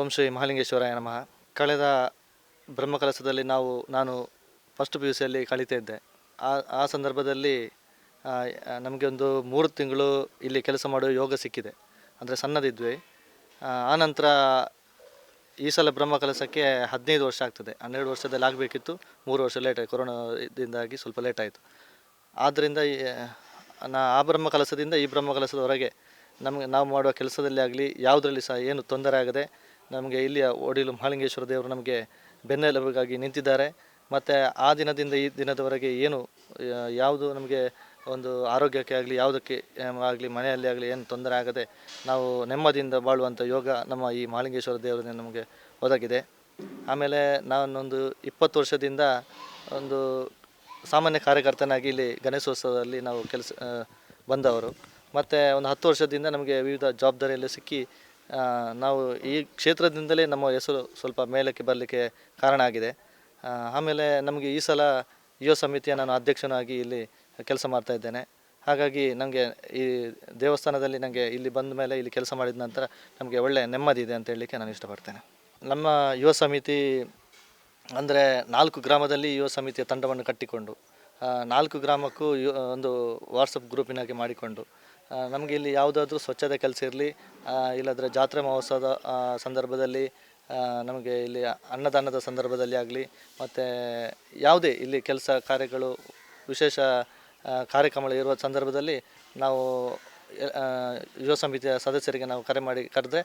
ಓಂ ಶ್ರೀ ಮಹಾಲಿಂಗೇಶ್ವರಾಯ ನಮಃ. ಕಳೆದ ಬ್ರಹ್ಮಕಲಸದಲ್ಲಿ ನಾವು, ನಾನು ಫಸ್ಟ್ ಪಿ ಯು ಸಿಯಲ್ಲಿ ಕಳೀತಾ ಆ ಆ ಸಂದರ್ಭದಲ್ಲಿ ನಮಗೆ ಒಂದು ಮೂರು ತಿಂಗಳು ಇಲ್ಲಿ ಕೆಲಸ ಮಾಡುವ ಯೋಗ ಸಿಕ್ಕಿದೆ. ಅಂದರೆ ಸಣ್ಣದಿದ್ವಿ. ಆನಂತರ ಈ ಸಲ ಬ್ರಹ್ಮಕಲಸಕ್ಕೆ ಹದಿನೈದು ವರ್ಷ ಆಗ್ತದೆ. ಹನ್ನೆರಡು ವರ್ಷದಲ್ಲಿ ಆಗಬೇಕಿತ್ತು. ಮೂರು ವರ್ಷ ಲೇಟ್ ಆಯಿತು. ಕೊರೋನಾದಿಂದಾಗಿ ಸ್ವಲ್ಪ ಲೇಟ್ ಆಯಿತು. ಆದ್ದರಿಂದ ನಾ, ಆ ಬ್ರಹ್ಮಕಲಸದಿಂದ ಈ ಬ್ರಹ್ಮಕಲಸದವರೆಗೆ ನಮಗೆ, ನಾವು ಮಾಡುವ ಕೆಲಸದಲ್ಲಿ ಆಗಲಿ, ಯಾವುದರಲ್ಲಿ ಸಹ ಏನು ತೊಂದರೆ ಆಗದೆ ನಮಗೆ ಇಲ್ಲಿಯ ಒಡಿಲು ಮಹಾಲಿಂಗೇಶ್ವರ ದೇವರು ನಮಗೆ ಬೆನ್ನೆಲುಬಾಗಿ ನಿಂತಿದ್ದಾರೆ. ಮತ್ತು ಆ ದಿನದಿಂದ ಈ ದಿನದವರೆಗೆ ಏನು ಯಾವುದು ನಮಗೆ ಒಂದು ಆರೋಗ್ಯಕ್ಕೆ ಆಗಲಿ, ಯಾವುದಕ್ಕೆ ಆಗಲಿ, ಮನೆಯಲ್ಲಿ ಆಗಲಿ ಏನು ತೊಂದರೆ ಆಗದೆ ನಾವು ನೆಮ್ಮದಿಯಿಂದ ಬಾಳುವಂಥ ಯೋಗ ನಮ್ಮ ಈ ಮಹಾಲಿಂಗೇಶ್ವರ ದೇವರಿಂದ ನಮಗೆ ಒದಗಿದೆ. ಆಮೇಲೆ ನಾನೊಂದು ಇಪ್ಪತ್ತು ವರ್ಷದಿಂದ ಒಂದು ಸಾಮಾನ್ಯ ಕಾರ್ಯಕರ್ತನಾಗಿ ಇಲ್ಲಿ ಗಣೇಶೋತ್ಸವದಲ್ಲಿ ನಾವು ಕೆಲಸ ಬಂದವರು. ಮತ್ತು ಒಂದು ಹತ್ತು ವರ್ಷದಿಂದ ನಮಗೆ ವಿವಿಧ ಜವಾಬ್ದಾರಿಯಲ್ಲಿ ಸಿಕ್ಕಿ ನಾವು ಈ ಕ್ಷೇತ್ರದಿಂದಲೇ ನಮ್ಮ ಹೆಸರು ಸ್ವಲ್ಪ ಮೇಲಕ್ಕೆ ಬರಲಿಕ್ಕೆ ಕಾರಣ ಆಗಿದೆ. ಆಮೇಲೆ ನಮಗೆ ಈ ಸಲ ಯುವ ಸಮಿತಿಯ ನಾನು ಅಧ್ಯಕ್ಷನಾಗಿ ಇಲ್ಲಿ ಕೆಲಸ ಮಾಡ್ತಾ ಇದ್ದೇನೆ. ಹಾಗಾಗಿ ನನಗೆ ಈ ದೇವಸ್ಥಾನದಲ್ಲಿ ನನಗೆ ಇಲ್ಲಿ ಬಂದ ಮೇಲೆ ಇಲ್ಲಿ ಕೆಲಸ ಮಾಡಿದ ನಂತರ ನಮಗೆ ಒಳ್ಳೆಯ ನೆಮ್ಮದಿ ಇದೆ ಅಂತ ಹೇಳಲಿಕ್ಕೆ ನಾನು ಇಷ್ಟಪಡ್ತೇನೆ. ನಮ್ಮ ಯುವ ಸಮಿತಿ ಅಂದರೆ ನಾಲ್ಕು ಗ್ರಾಮದಲ್ಲಿ ಯುವ ಸಮಿತಿಯ ತಂಡವನ್ನು ಕಟ್ಟಿಕೊಂಡು ನಾಲ್ಕು ಗ್ರಾಮಕ್ಕೂ ಒಂದು ವಾಟ್ಸಪ್ ಗ್ರೂಪಿನಾಗೆ ಮಾಡಿಕೊಂಡು ನಮಗೆ ಇಲ್ಲಿ ಯಾವುದಾದ್ರೂ ಸ್ವಚ್ಛತೆ ಕೆಲಸ ಇರಲಿ ಇಲ್ಲಾಂದರೆ ಜಾತ್ರೆ ಮಹೋತ್ಸವದ ಸಂದರ್ಭದಲ್ಲಿ ನಮಗೆ ಇಲ್ಲಿ ಅನ್ನದಾನದ ಸಂದರ್ಭದಲ್ಲಿ ಆಗಲಿ, ಮತ್ತು ಯಾವುದೇ ಇಲ್ಲಿ ಕೆಲಸ ಕಾರ್ಯಗಳು, ವಿಶೇಷ ಕಾರ್ಯಕ್ರಮಗಳು ಇರುವ ಸಂದರ್ಭದಲ್ಲಿ ನಾವು ಯುವ ಸಮಿತಿಯ ಸದಸ್ಯರಿಗೆ ನಾವು ಕರೆ ಮಾಡಿ ಕರೆದ್ರೆ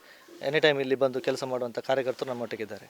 ಎನಿ ಟೈಮ್ ಇಲ್ಲಿ ಬಂದು ಕೆಲಸ ಮಾಡುವಂಥ ಕಾರ್ಯಕರ್ತರು ನಮ್ಮೊಟ್ಟಿಗಿದ್ದಾರೆ